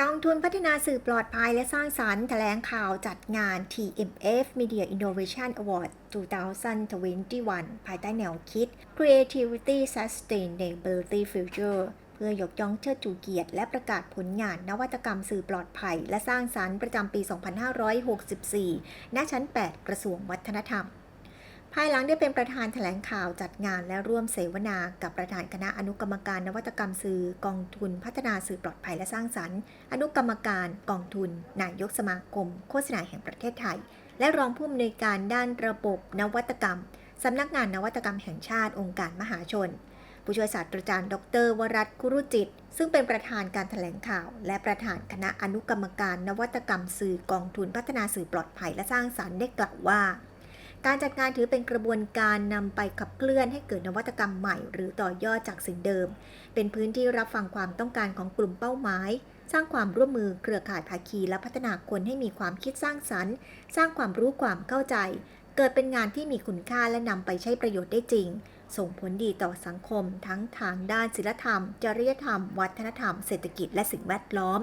กองทุนพัฒนาสื่อปลอดภัยและสร้างสรรค์แถลงข่าวจัดงาน TMF Media Innovation Award 2021 ภายใต้แนวคิด Creativity Sustainability Future เพื่อยกย่องเชิดชูเกียรติและประกาศผลงานนวัตกรรมสื่อปลอดภัย และสร้างสรรค์ประจำปี 2564 ณ ชั้น 8 กระทรวงวัฒนธรรม ภายหลังได้เป็นประธานแถลงข่าวจัดงานและร่วมเสวนากับประธานคณะอนุกรรมการนวัตกรรมสื่อกองทุนพัฒนาสื่อปลอดภัยและสร้างสรรค์ อนุกรรมการกองทุน นายกสมาคม โฆษณาแห่งประเทศไทย และรองผู้อำนวยการด้านระบบนวัตกรรมสำนักงานนวัตกรรมแห่งชาติองค์การมหาชน ผู้ช่วยศาสตราจารย์ ดร วรัตคุรุจิต ซึ่งเป็นประธานการแถลงข่าว และประธานคณะอนุกรรมการนวัตกรรมสื่อกองทุนพัฒนาสื่อปลอดภัยและสร้างสรรค์ได้กล่าวว่า การจัดงานถือเป็นกระบวนการนำไปขับเคลื่อนให้เกิดนวัตกรรมใหม่ หรือต่อยอดจากสิ่งเดิม เป็นพื้นที่รับฟังความต้องการของกลุ่มเป้าหมาย สร้างความร่วมมือเครือข่ายภาคีและพัฒนาคนให้มีความคิดสร้างสรรค์ สร้างความรู้ความเข้าใจ เกิดเป็นงานที่มีคุณค่าและนำไปใช้ประโยชน์ได้จริง ส่งผลดีต่อสังคม ทั้งทางด้านศิลธรรม จริยธรรม วัฒนธรรม เศรษฐกิจ และสิ่งแวดล้อม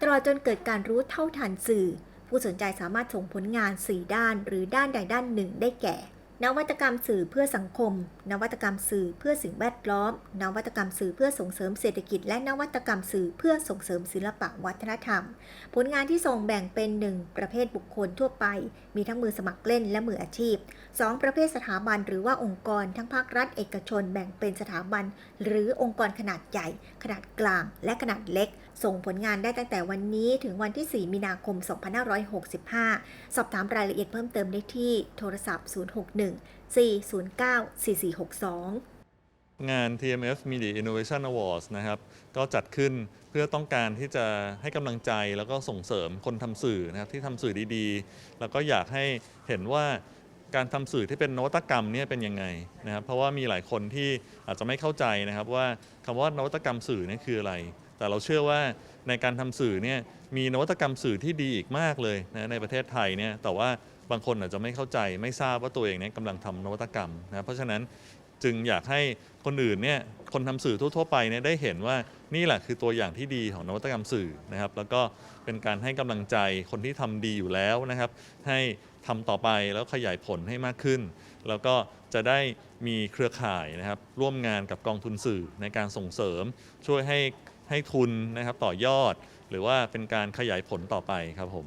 ตลอดจนเกิดการรู้เท่าทันสื่อ ผู้สนใจสามารถส่งผลงาน 4 ด้าน หรือด้านใดด้านหนึ่งได้แก่ นวัตกรรมสื่อเพื่อสังคม นวัตกรรมสื่อเพื่อสิ่งแวดล้อม นวัตกรรมสื่อเพื่อส่งเสริมเศรษฐกิจ และนวัตกรรมสื่อเพื่อส่งเสริมศิลปะวัฒนธรรม ผลงานที่ส่งแบ่งเป็น 1 ประเภทบุคคลทั่วไป มีทั้งมือสมัครเล่นและมืออาชีพ 2 ประเภทสถาบันหรือว่าองค์กร ทั้งภาครัฐเอกชน แบ่งเป็นสถาบัน หรือองค์กรขนาดใหญ่ ขนาดกลาง และขนาดเล็ก ส่งผลงานได้ตั้งแต่วันนี้ถึงวันที่ 4 มีนาคม 2565 สอบถามรายละเอียดเพิ่มเติมได้ที่โทรศัพท์ 061 409 4462 งาน TMF Media Innovation Awards นะครับ ก็จัดขึ้นเพื่อต้องการที่จะให้กำลังใจแล้วก็ส่งเสริมคนทำสื่อนะครับ ที่ทำสื่อดีๆ แล้วก็อยากให้เห็นว่าการทำสื่อที่เป็นนวัตกรรมเนี่ยเป็นยังไงนะครับเพราะว่ามีหลายคนที่อาจจะไม่เข้าใจนะครับว่าคำว่านวัตกรรมสื่อเนี่ยคืออะไร แต่เราเชื่อว่าในการทำสื่อเนี่ยมีนวัตกรรมสื่อที่ดีอีกมากเลยนะในประเทศไทยเนี่ยแต่ว่า บางคนอาจจะไม่เข้าใจไม่ทราบว่าตัวเองเนี่ยกำลังทำนวัตกรรมนะเพราะฉะนั้นจึงอยากให้คนอื่นเนี่ยคนทำสื่อทั่ว ๆ ไปเนี่ยได้เห็นว่านี่แหละคือตัวอย่างที่ดีของนวัตกรรมสื่อนะครับ แล้วก็เป็นการให้กำลังใจคนที่ทำดีอยู่แล้วนะครับ ให้ทำต่อไปแล้วขยายผลให้มากขึ้น แล้วก็จะได้มีเครือข่ายนะครับ ร่วมงานกับกองทุนสื่อในการส่งเสริม ช่วยให้ให้ทุนนะครับต่อยอด หรือว่าเป็นการขยายผลต่อไปครับผม